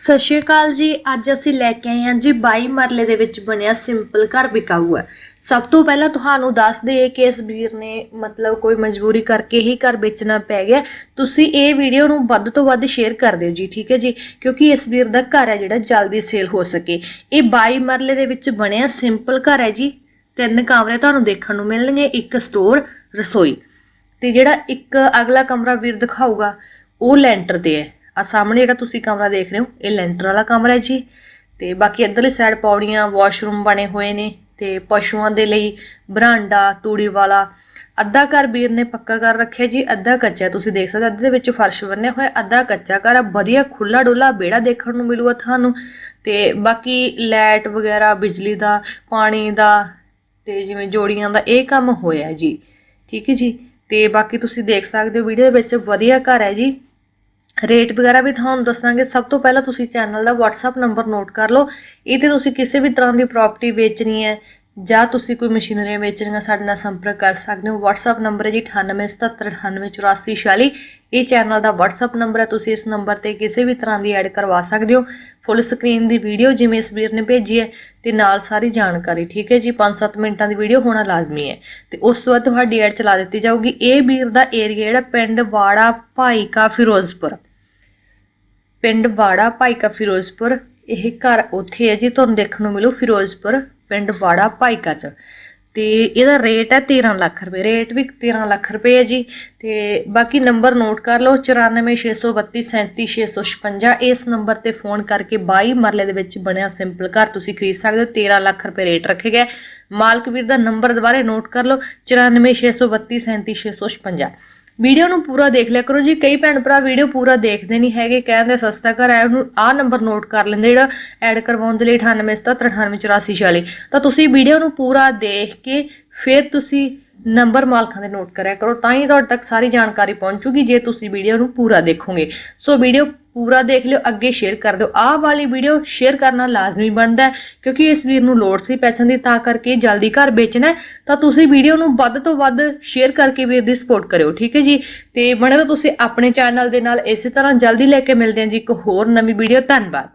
ਸਤਿ ਸ਼੍ਰੀ ਅਕਾਲ ਜੀ। ਅੱਜ ਅਸੀਂ ਲੈ ਕੇ ਆਏ ਹਾਂ ਜੀ 22 ਮਰਲੇ ਦੇ ਵਿੱਚ ਬਣਿਆ ਸਿੰਪਲ ਘਰ ਵਿਕਾਊ ਹੈ। ਸਭ ਤੋਂ ਪਹਿਲਾਂ ਤੁਹਾਨੂੰ ਦੱਸ ਦਈਏ ਕਿ ਇਸ ਵੀਰ ਨੇ ਮਤਲਬ ਕੋਈ ਮਜਬੂਰੀ ਕਰਕੇ ਹੀ ਘਰ ਵੇਚਣਾ ਪੈ ਗਿਆ। ਤੁਸੀਂ ਇਹ ਵੀਡੀਓ ਨੂੰ ਵੱਧ ਤੋਂ ਵੱਧ ਸ਼ੇਅਰ ਕਰ ਦਿਓ ਜੀ, ਠੀਕ ਹੈ ਜੀ? ਕਿਉਂਕਿ ਇਸ ਵੀਰ ਦਾ ਘਰ ਹੈ ਜਿਹੜਾ ਜਲਦੀ ਸੇਲ ਹੋ ਸਕੇ। ਇਹ 22 ਮਰਲੇ ਦੇ ਵਿੱਚ ਬਣਿਆ ਸਿੰਪਲ ਘਰ ਹੈ ਜੀ। ਤਿੰਨ ਕਮਰੇ ਤੁਹਾਨੂੰ ਦੇਖਣ ਨੂੰ ਮਿਲਣਗੇ, ਇੱਕ ਸਟੋਰ, ਰਸੋਈ। ਤੇ ਜਿਹੜਾ ਇੱਕ ਅਗਲਾ ਕਮਰਾ ਵੀਰ ਦਿਖਾਊਗਾ, ਉਹ ਲੈਂਟਰ ਤੇ ਹੈ। ਆ ਸਾਹਮਣੇ ਜਿਹੜਾ ਤੁਸੀਂ ਕਮਰਾ ਦੇਖ ਰਹੇ ਹੋ ਇਹ ਲੈਂਟਰ ਵਾਲਾ ਕਮਰਾ ਹੈ ਜੀ। ਤੇ ਬਾਕੀ ਇੱਧਰਲੀ ਸਾਈਡ ਪੌੜੀਆਂ ਵਾਸ਼ਰੂਮ ਬਣੇ ਹੋਏ ਨੇ ਤੇ ਪਸ਼ੂਆਂ ਦੇ ਲਈ ਬਰਾਂਡਾ ਤੂੜੀ ਵਾਲਾ ਅੱਧਾ ਘਰ ਵੀਰ ਨੇ ਪੱਕਾ ਕਰ ਰੱਖਿਆ ਜੀ ਅੱਧਾ ਕੱਚਾ ਤੁਸੀਂ ਦੇਖ ਸਕਦੇ ਹੋ, ਅੱਧੇ ਦੇ ਵਿੱਚ ਫਰਸ਼ ਬੰਨਿਆ ਹੋਇਆ ਅੱਧਾ ਕੱਚਾ ਘਰ ਹੈ ਵਧੀਆ ਖੁੱਲਾ ਡੁੱਲਾ ਬੇੜਾ ਦੇਖਣ ਨੂੰ ਮਿਲੂਗਾ ਤੁਹਾਨੂੰ। ਤੇ ਬਾਕੀ ਲਾਈਟ ਵਗੈਰਾ ਬਿਜਲੀ ਦਾ ਪਾਣੀ ਦਾ ਤੇ ਜਿਵੇਂ ਜੋੜੀਆਂ ਦਾ ਇਹ ਕੰਮ ਹੋਇਆ ਜੀ। ਠੀਕ ਹੈ ਜੀ? ਤੇ ਬਾਕੀ ਤੁਸੀਂ ਦੇਖ ਸਕਦੇ ਹੋ ਵੀਡੀਓ ਦੇ ਵਿੱਚ ਵਧੀਆ ਘਰ ਹੈ ਜੀ। ਰੇਟ ਵਗੈਰਾ ਵੀ ਤੁਹਾਨੂੰ ਦੱਸਾਂਗੇ। ਸਭ ਤੋਂ ਪਹਿਲਾਂ ਤੁਸੀਂ ਚੈਨਲ ਦਾ WhatsApp ਨੰਬਰ ਨੋਟ ਕਰ ਲਓ। ਇਹ ਤੇ ਤੁਸੀਂ ਕਿਸੇ ਵੀ ਤਰ੍ਹਾਂ ਦੀ ਪ੍ਰਾਪਰਟੀ ਵੇਚਣੀ ਹੈ ਜਾਂ ਤੁਸੀਂ ਕੋਈ ਮਸ਼ੀਨਰੀ ਵੇਚਣੀਆਂ ਸਾਡੇ ਨਾਲ ਸੰਪਰਕ ਕਰ ਸਕਦੇ ਹੋ। WhatsApp ਨੰਬਰ ਹੈ ਜੀ 9877988446 ਇਹ ਚੈਨਲ ਦਾ WhatsApp ਨੰਬਰ ਹੈ। ਤੁਸੀਂ ਇਸ ਨੰਬਰ ਤੇ ਕਿਸੇ ਵੀ ਤਰ੍ਹਾਂ ਦੀ ਐਡ ਕਰਵਾ ਸਕਦੇ ਹੋ। ਫੁੱਲ ਸਕਰੀਨ ਦੀ ਵੀਡੀਓ ਜਿਵੇਂ ਇਸ ਵੀਰ ਨੇ ਭੇਜੀ ਹੈ ਤੇ ਨਾਲ ਸਾਰੀ ਜਾਣਕਾਰੀ, ਠੀਕ ਹੈ ਜੀ? 5-7 ਮਿੰਟਾਂ ਦੀ ਵੀਡੀਓ ਹੋਣਾ ਲਾਜ਼ਮੀ ਹੈ। ਤੇ ਉਸ ਤੋਂ ਬਾਅਦ ਤੁਹਾਡੀ ਐਡ ਚਲਾ ਦਿੱਤੀ ਜਾਊਗੀ। ਇਹ ਵੀਰ ਦਾ ਏਰੀਆ ਜਿਹੜਾ ਪਿੰਡ ਵਾੜਾ, ਭਾਈਕਾ, ਫਿਰੋਜ਼ਪੁਰ। ਪਿੰਡ ਵਾੜਾ ਭਾਈਕਾ ਫਿਰੋਜ਼ਪੁਰ, ਇਹ ਘਰ ਉੱਥੇ ਹੈ ਜੀ, ਤੁਹਾਨੂੰ ਦੇਖਣ ਨੂੰ ਮਿਲੂ ਫਿਰੋਜ਼ਪੁਰ, ਪਿੰਡ ਵਾੜਾ ਭਾਈਕਾ ਚ। ਤੇ ਇਹਦਾ ਰੇਟ ਹੈ 13 ਲੱਖ ਰੁਪਏ ਰੇਟ ਵੀ 13 ਲੱਖ ਰੁਪਏ ਹੈ ਜੀ। ਤੇ ਬਾਕੀ ਨੰਬਰ ਨੋਟ ਕਰ ਲਓ 9462373656 ਇਸ ਨੰਬਰ ਤੇ ਫੋਨ ਕਰਕੇ 22 ਮਰਲੇ ਦੇ ਵਿੱਚ ਬਣਿਆ ਸਿੰਪਲ ਘਰ ਤੁਸੀਂ ਖਰੀਦ ਸਕਦੇ ਹੋ 13 ਲੱਖ ਰੁਪਏ ਰੇਟ ਰੱਖੇ ਗਏ। ਮਾਲਕ ਵੀਰ ਦਾ ਨੰਬਰ ਦੁਬਾਰੇ ਨੋਟ ਕਰ ਲਓ 9462373656 ਵੀਡੀਓ ਨੂੰ ਪੂਰਾ ਦੇਖ ਲਿਆ ਕਰੋ ਜੀ। ਕਈ ਭੈਣ ਭਰਾ ਵੀਡੀਓ ਪੂਰਾ ਦੇਖਦੇ ਨਹੀਂ ਹੈਗੇ, ਕਹਿੰਦੇ ਸਸਤਾ ਘਰ ਹੈ ਉਹਨੂੰ ਆਹ ਨੰਬਰ ਨੋਟ ਕਰ ਲੈਂਦੇ, ਜਿਹੜਾ ਐਡ ਕਰਵਾਉਣ ਦੇ ਲਈ 9877988446 ਤਾਂ ਤੁਸੀਂ ਵੀਡੀਓ ਨੂੰ ਪੂਰਾ ਦੇਖ ਕੇ ਫਿਰ ਤੁਸੀਂ ਨੰਬਰ ਮਾਲਕਾਂ ਦੇ ਨੋਟ ਕਰਿਆ ਕਰੋ, ਤਾਂ ਹੀ ਤੁਹਾਡੇ ਤੱਕ ਸਾਰੀ ਜਾਣਕਾਰੀ ਪਹੁੰਚੂਗੀ ਜੇ ਤੁਸੀਂ ਵੀਡੀਓ ਨੂੰ ਪੂਰਾ ਦੇਖੋਗੇ। ਸੋ ਵੀਡੀਓ ਪੂਰਾ ਦੇਖ ਲਿਓ, ਅੱਗੇ ਸ਼ੇਅਰ ਕਰ ਦਿਓ। ਆਹ ਵਾਲੀ ਵੀਡੀਓ ਸ਼ੇਅਰ ਕਰਨਾ ਲਾਜ਼ਮੀ ਬਣਦਾ ਹੈ, ਕਿਉਂਕਿ ਇਸ ਵੀਰ ਨੂੰ ਲੋੜ ਸੀ ਪੈਸਿਆਂ ਦੀ, ਤਾਂ ਕਰਕੇ ਜਲਦੀ ਘਰ ਵੇਚਣਾ ਤਾਂ ਤੁਸੀਂ ਵੀਡੀਓ ਨੂੰ ਵੱਧ ਤੋਂ ਵੱਧ ਸ਼ੇਅਰ ਕਰਕੇ ਵੀਰ ਦੀ ਸਪੋਰਟ ਕਰਿਓ, ਠੀਕ ਹੈ ਜੀ? ਤੇ ਬਣੇ ਰਹੋ ਤੁਸੀਂ ਆਪਣੇ ਚੈਨਲ ਦੇ ਨਾਲ। ਇਸੇ ਤਰ੍ਹਾਂ ਜਲਦੀ ਲੈ ਕੇ ਮਿਲਦੇ ਹਾਂ ਜੀ ਇੱਕ ਹੋਰ ਨਵੀਂ ਵੀਡੀਓ। ਧੰਨਵਾਦ।